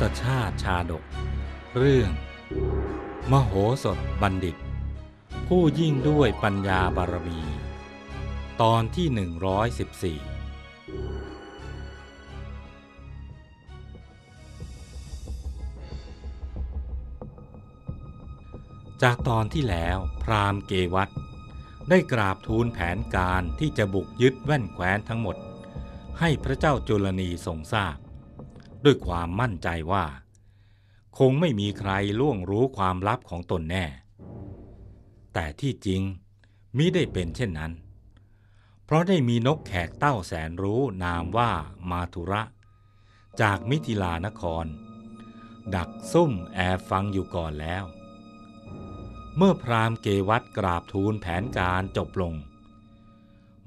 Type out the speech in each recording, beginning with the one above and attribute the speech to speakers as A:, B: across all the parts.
A: สชาติชาดก เรื่อง มโหสถบัณฑิต ผู้ยิ่งด้วยปัญญาบารมี ตอนที่114จากตอนที่แล้วพราหมณ์เกวัตได้กราบทูลแผนการที่จะบุกยึดแว่นแคว้นทั้งหมด ให้พระเจ้าจุลนีทรงทราบ ด้วยความมั่นใจว่า คงไม่มีใครล่วงรู้ความลับของตนแน่ แต่ที่จริงมิได้เป็นเช่นนั้น เพราะได้มีนกแขกเต้าแสนรู้นามว่ามาทุระ จากมิถิลานคร ดักซุ่มแอบฟังอยู่ก่อนแล้ว เมื่อพราหมณ์เกวัตกราบทูลแผนการจบลง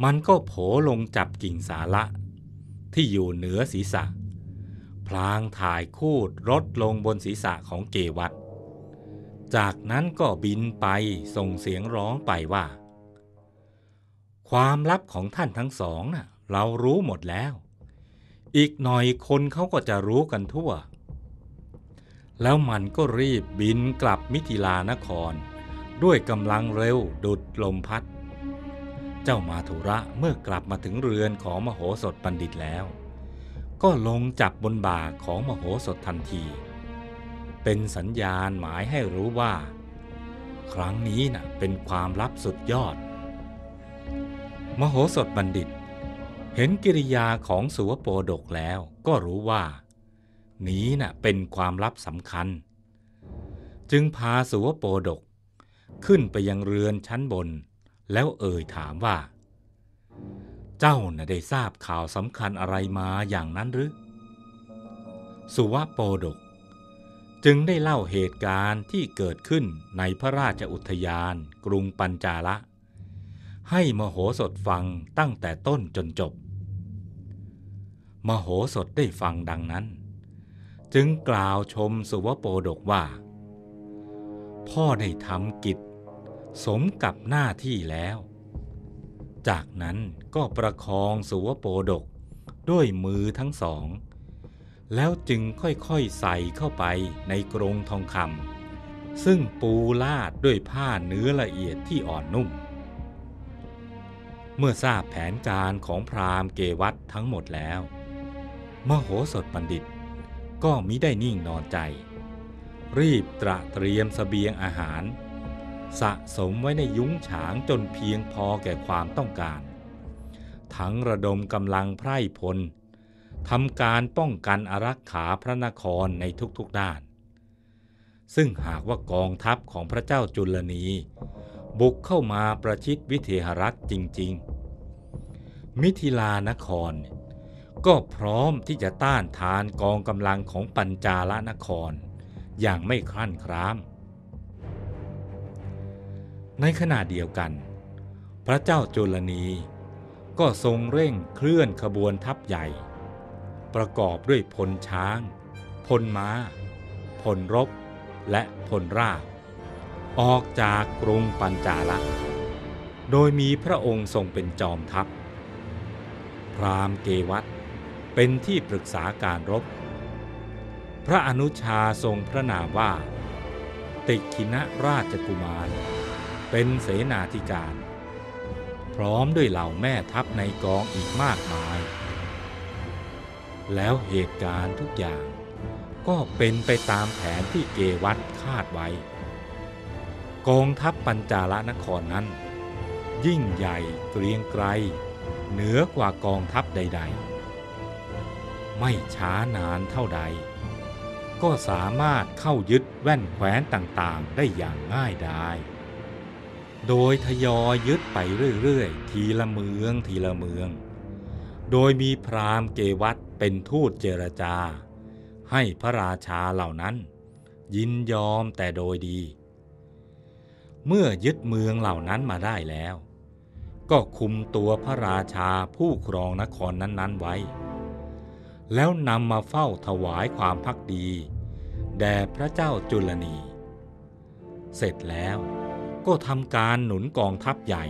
A: มันก็โผลงจับกิ่งสาละที่อยู่เหนือศีรษะ พลางถ่ายคูดรถลงบนศีรษะของเกวัตจากนั้นก็บินไปส่งเสียงร้องไปว่า ความลับของท่านทั้งสองน่ะเรารู้หมดแล้ว อีกหน่อยคนเขาก็จะรู้กันทั่ว แล้วมันก็รีบบินกลับมิถิลานคร ด้วยกำลังเร็วดุดลมพัด เจ้ามาธุระเมื่อกลับมาถึงเรือนของมโหสถบัณฑิตแล้ว ก็ลงจับบนบ่าของมโหสถทันที เป็นสัญญาณหมายให้รู้ว่า ครั้งนี้น่ะเป็นความลับสุดยอด มโหสถบัณฑิต เห็นกิริยาของสุวโปดกแล้วก็รู้ว่า นี้น่ะเป็นความลับสำคัญ จึงพาสุวโปดกขึ้นไปยังเรือนชั้นบน แล้วเอ่ยถามว่า เจ้าน่ะได้ทราบข่าวสำคัญอะไรมาอย่างนั้นหรือ สุวโปดก จึงได้เล่าเหตุการณ์ที่เกิดขึ้นในพระราชอุทยานกรุงปัญจาละให้มโหสถฟังตั้งแต่ต้นจนจบ มโหสถได้ฟังดังนั้น จึงกล่าวชมสุวโปดกว่า พ่อได้ทำกิจ สมกับหน้าที่แล้ว จากนั้นก็ประคองสุวโปดกด้วยมือทั้งสอง แล้วจึงค่อยๆใส่เข้าไปในกรงทองคำซึ่งปูลาดด้วยผ้าเนื้อละเอียดที่อ่อนนุ่ม เมื่อทราบแผนการของพราหมณ์เกวัตทั้งหมดแล้ว มโหสถบัณฑิตก็มิได้นิ่งนอนใจ รีบตระเตรียมสเสบียงอาหาร สะสมไว้ในยุ้งฉางจนเพียงพอแก่ความต้องการ ทั้งระดมกำลังไพร่พลทำการป้องกันอารักขาพระนครในทุกๆด้าน ซึ่งหากว่ากองทัพของพระเจ้าจุลนี บุกเข้ามาประชิดวิเทหรัฐจริง ๆ มิถิลานคร ก็พร้อมที่จะต้านทานกองกำลังของปัญจาลนคร อย่างไม่คลั่นคราม ในขณะเดียวกัน พระเจ้าจุลนีก็ทรงเร่งเคลื่อนขบวนทัพใหญ่ ประกอบด้วยพลช้าง พลม้า พลรบ และพลราบ ออกจากกรุงปัญจาละโดยมีพระองค์ทรงเป็นจอมทัพ พรามเกวัตเป็นที่ปรึกษาการรบ พระอนุชาทรงพระนามว่า ติคินะราชกุมาร เป็นเสนาธิการ พร้อมด้วยเหล่าแม่ทัพในกองอีกมากมาย แล้วเหตุการณ์ทุกอย่างก็เป็นไปตามแผนที่เกวัตคาดไว้ กองทัพปัญจาลนครนั้น ยิ่งใหญ่เกรียงไกรเหนือกว่ากองทัพใด ๆ ไม่ช้านานเท่าใด ก็สามารถเข้ายึดแว่นแคว้นต่างๆ ได้อย่างง่ายดาย โดยทยอยยึดไปเรื่อยๆ ทีละเมืองทีละเมือง โดยมีพราหมณ์เกวัตเป็นทูตเจรจา ให้พระราชาเหล่านั้น ยินยอมแต่โดยดี เมื่อยึดเมืองเหล่านั้นมาได้แล้ว ก็คุมตัวพระราชาผู้ครองนครนั้นๆไว้ แล้วนำมาเฝ้าถวายความพักดี แด่พระเจ้าจุลนี เสร็จแล้ว ก็ทำการหนุนกองทัพใหญ่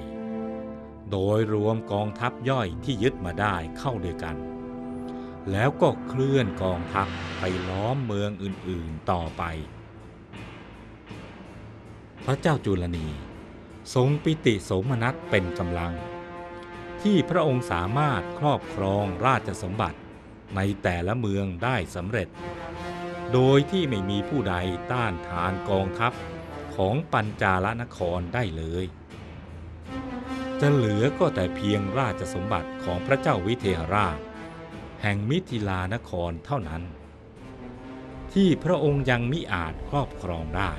A: โดยรวมกองทัพย่อยที่ยึดมาได้เข้าด้วยกัน แล้วก็เคลื่อนกองทัพไปล้อมเมืองอื่นๆต่อไป พระเจ้าจุลนี ทรงปิติสมนัสเป็นกำลัง ที่พระองค์สามารถครอบครองราชสมบัติในแต่ละเมืองได้สำเร็จ โดยที่ไม่มีผู้ใดต้านทานกองทัพ ของปัญจาลนครได้เลย จะเหลือก็แต่เพียงราชสมบัติของพระเจ้าวิเทหราช แห่งมิถิลานครเท่านั้น ที่พระองค์ยังมิอาจครอบครองได้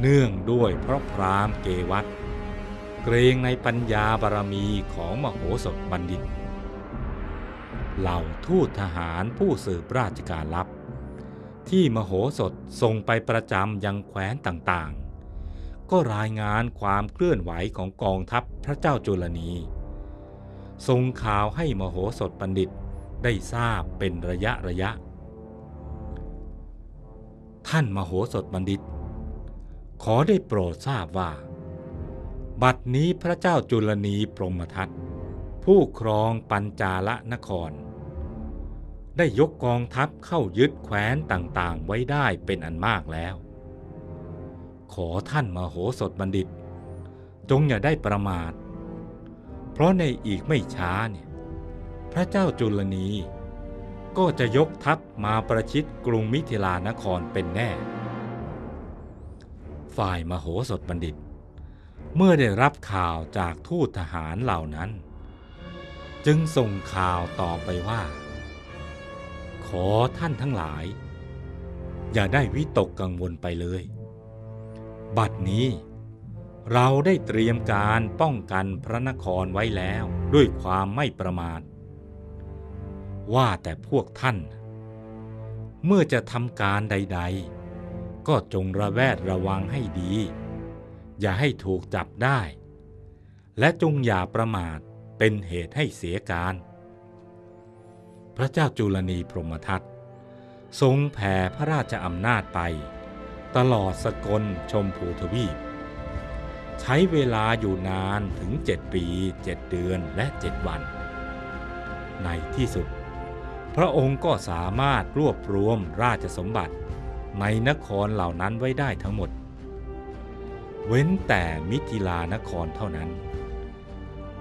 A: เนื่องด้วยเพราะพรามเกวัตเกรงในปัญญาบารมีของมโหสถบัณฑิต เหล่าทูตทหารผู้สืบราชการลับ ที่มโหสถส่งไปประจำยังแคว้นต่างๆ ก็รายงานความเคลื่อนไหวของกองทัพพระเจ้าจุลนีส่งข่าวให้มโหสถบัณฑิตได้ทราบเป็นระยะระยะ ท่านมโหสถบัณฑิต ขอได้โปรดทราบว่า บัดนี้พระเจ้าจุลนีพรหมทัตผู้ครองปัญจาลนคร ได้ยกกองทัพเข้ายึดแคว้นต่างๆ ไว้ได้เป็นอันมากแล้ว ขอท่านมโหสถบัณฑิต จงอย่าได้ประมาท เพราะในอีกไม่ช้าเนี่ยพระเจ้าจุลนีก็จะยกทัพมาประชิดกรุงมิถิลานครเป็นแน่ ฝ่ายมโหสถบัณฑิต เมื่อได้รับข่าวจากทูตทหารเหล่านั้น จึงส่งข่าวต่อไปว่า ขอท่านทั้งหลาย อย่าได้วิตกกังวลไปเลย บัดนี้เราได้เตรียมการป้องกันพระนครไว้แล้วด้วยความไม่ประมาท ว่าแต่พวกท่าน เมื่อจะทำการใด ๆ ก็จงระแวดระวังให้ดี อย่าให้ถูกจับได้ และจงอย่าประมาทเป็นเหตุให้เสียการ พระเจ้าจุลนีพรหมทัตทรงแผ่พระราชอำนาจไป ตลอดสกลชมพูทวีป ใช้เวลาอยู่นานถึงเจ็ดปีเจ็ดเดือนและเจ็ดวัน ในที่สุด พระองค์ก็สามารถรวบรวมราชสมบัติในนครเหล่านั้นไว้ได้ทั้งหมด เว้นแต่มิถิลานครเท่านั้น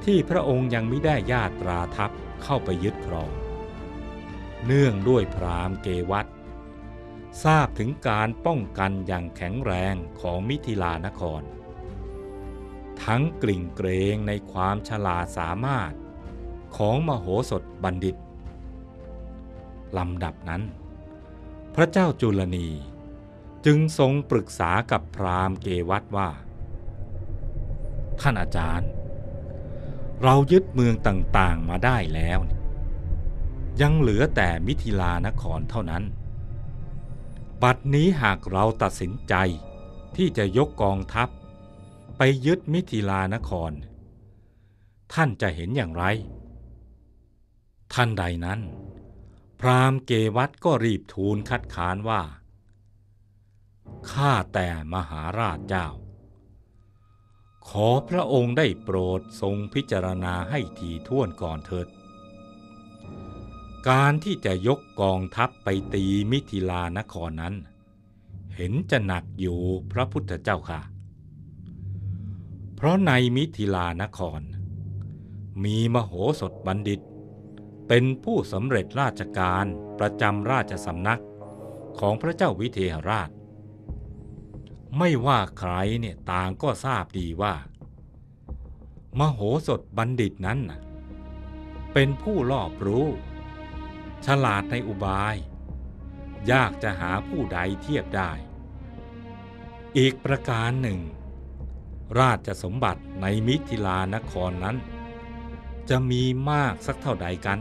A: ที่พระองค์ยังไม่ได้ญาตราทัพเข้าไปยึดครอง เนื่องด้วยพราหมณ์เกวัตทราบถึงการป้องกันอย่างแข็งแรงของมิถิลานคร ทั้งกลิ่งเกรงในความฉลาดสามารถของมโหสถบัณฑิตลำดับนั้น พระเจ้าจุลนีจึงทรงปรึกษากับพราหมณ์เกวัตว่า ท่านอาจารย์ เรายึดเมืองต่างๆมาได้แล้วยั ยังเหลือแต่มิถิลานครเท่านั้น บัดนี้หากเราตัดสินใจที่จะยกกองทัพ ไปยึดมิถิลานคร ท่านจะเห็นอย่างไร ท่านใดนั้น พราหมณ์เกวัตก็รีบทูลคัดค้านว่า ข้าแต่มหาราชเจ้า ขอพระองค์ได้โปรดทรงพิจารณาให้ทีท่วนก่อนเถิด การที่จะยกกองทัพไปตีมิถิลานครนั้น เห็นจะหนักอยู่พระพุทธเจ้าค่ะ เพราะในมิถิลานคร มีมโหสถบัณฑิต เป็นผู้สำเร็จราชการประจำราชสำนักของพระเจ้าวิเทหราช ไม่ว่าใครเนี่ยต่างก็ทราบดีว่า มโหสถบัณฑิตนั้นเป็นผู้รอบรู้ ฉลาดในอุบาย ยากจะหาผู้ใดเทียบได้ อีกประการหนึ่ง ราชสมบัติในมิถิลานครนั้น จะมีมากสักเท่าใดกัน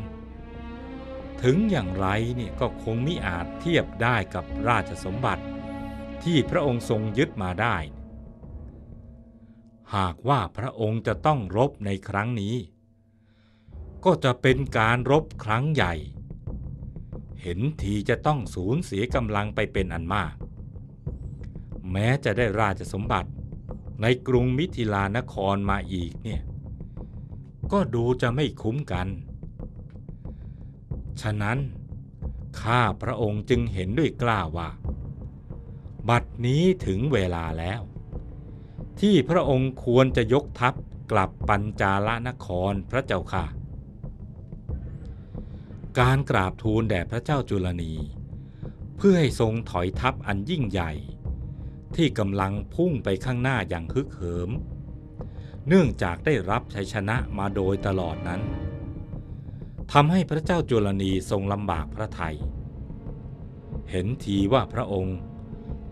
A: ถึงอย่างไรเนี่ยก็คงมิอาจเทียบได้กับราชสมบัติที่พระองค์ทรงยึดมาได้ หากว่าพระองค์จะต้องรบในครั้งนี้ ก็จะเป็นการรบครั้งใหญ่ เห็นทีจะต้องสูญเสียกำลังไปเป็นอันมาก แม้จะได้ราชสมบัติในกรุงมิถิลานครมาอีกเนี่ย ก็ดูจะไม่คุ้มกัน ฉะนั้น ข้าพระองค์จึงเห็นด้วยกล้าว่า บัดนี้ถึงเวลาแล้ว ที่พระองค์ควรจะยกทัพกลับปัญจาลนครพระเจ้าค่ะ การกราบทูลแด่พระเจ้าจุลนี เพื่อให้ทรงถอยทัพอันยิ่งใหญ่ ที่กำลังพุ่งไปข้างหน้าอย่างฮึกเหิม เนื่องจากได้รับชัยชนะมาโดยตลอดนั้นทำให้พระเจ้าจุลนีทรงลำบากพระทยัยเห็นทีว่าพระองค์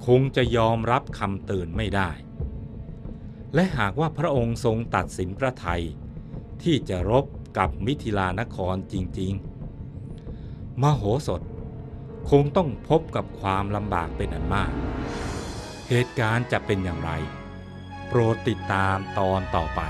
A: คงจะยอมรับคำเตือนไม่ได้ และหากว่าพระองค์ทรงตัดสินพระไทยที่จะรบกับมิถิลานครจริง ๆ มโหสถ คงต้องพบกับความลำบากเป็นอันมาก เหตุการณ์จะเป็นอย่างไร โปรดติดตามตอนต่อไป